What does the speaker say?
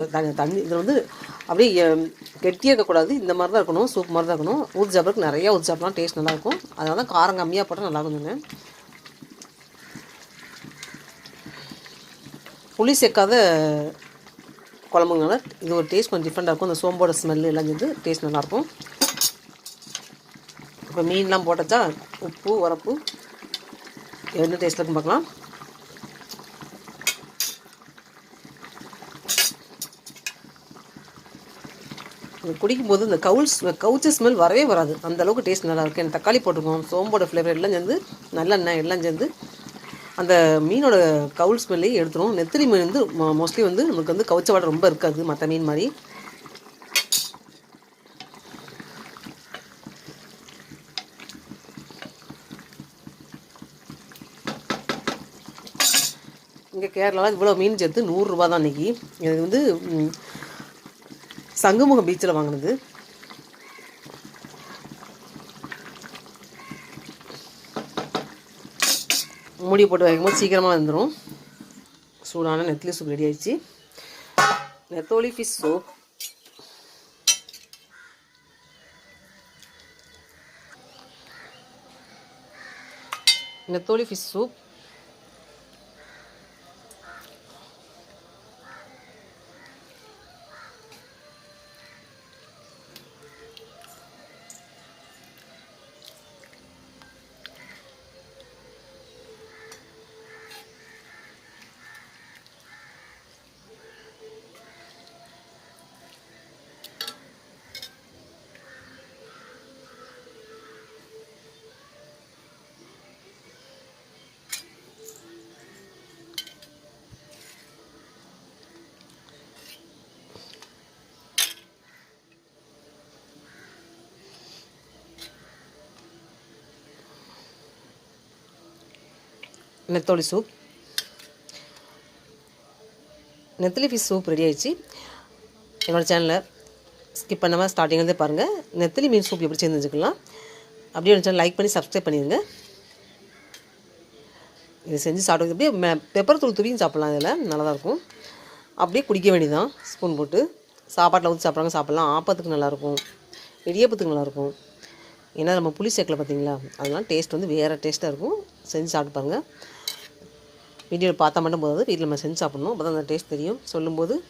தண்ணி தண்ணி இதில் வந்து அப்படியே கெட்டியே கெட்டியாக இருக்கக்கூடாது. இந்த மாதிரி தான் இருக்கணும் சூப் மாதிரி தான் இருக்கணும். ஊர் சாப்பிட்றதுக்கு நிறையா ஊர் சாப்பிட்லாம் டேஸ்ட் நல்லாயிருக்கும். அதனால தான் காரம் கம்மியாக போட்டால் நல்லா இருக்குங்க புளி சேர்க்காத குழம்புங்கனால இது ஒரு டேஸ்ட் கொஞ்சம் டிஃப்ரெண்ட்டாக இருக்கும். அந்த சோம்போட ஸ்மெல் எல்லாம் சேர்ந்து டேஸ்ட் நல்லாயிருக்கும். இப்போ மீன்லாம் போட்டச்சா உப்பு உரப்பு என்ன டேஸ்ட்டில் இருக்குன்னு பார்க்கலாம். குடிக்கும்போது இந்த கவுல் கவுச்ச ஸ்மெல் வரவே வராது. அந்த அளவுக்கு டேஸ்ட் நல்லா இருக்கும் எனக்கு தக்காளி போட்டிருக்கோம் சோம்போட ஃப்ளேவர் எல்லாம் சேர்ந்து நல்லெண்ணெய் எல்லாம் சேர்ந்து அந்த மீனோட கவுல் ஸ்மெல்லையும் எடுத்துரும். நெத்திலி மீன் வந்து மோஸ்ட்லி வந்து நமக்கு வந்து கவுச்ச வாடை ரொம்ப இருக்காது மற்ற மீன் மாதிரி. இங்கே கேரளாவில் இவ்வளோ மீன் சேர்த்து நூறுரூவா தான் இன்றைக்கி இது வந்து சங்குமுகம் பீச்சில் வாங்கினது. மூடி போட்டு வைக்கும்போது சீக்கிரமாக வந்துடும் சூடான நெத்திலி சூப் ரெடி ஆயிடுச்சு. நெத்தோலி ஃபிஷ் சூப் நெத்தோலி ஃபிஷ் சூப் நெத்தோலி சூப். நெத்திலி ஃபிஷ் சூப் ரெடி ஆயிடுச்சு. என்னோடய சேனலை ஸ்கிப் பண்ணாமல் ஸ்டார்டிங்லேருந்தே பாருங்கள் நெத்திலி மீன் சூப் எப்படி செஞ்சுக்கலாம் அப்படியே ஒரு சேனல் லைக் பண்ணி சப்ஸ்கிரைப் பண்ணிடுங்க. இதை செஞ்சு சாப்பிட்றது அப்படியே பெப்பர் தூள் தூவியும் சாப்பிட்லாம் இதில். நல்லாதான் இருக்கும். அப்படியே குடிக்க வேண்டியதான் ஸ்பூன் போட்டு. சாப்பாட்டில் ஊற்றி சாப்பிட்றாங்க சாப்பிட்லாம். ஆப்பத்துக்கு நல்லாயிருக்கும். இடியப்பத்துக்கு நல்லாயிருக்கும். ஏன்னா நம்ம புளி சேர்க்கல பார்த்தீங்களா? அதெல்லாம் டேஸ்ட் வந்து வேறு டேஸ்ட்டாக இருக்கும். செஞ்சு சாப்பிட்டு பாருங்கள் வீடியோவில் பார்த்தா மட்டும் போதாது. வீட்டில் நம்ம செஞ்சு சாப்பிட்ணும். அப்போ தான் அந்த டேஸ்ட் தெரியும். சொல்லும்போது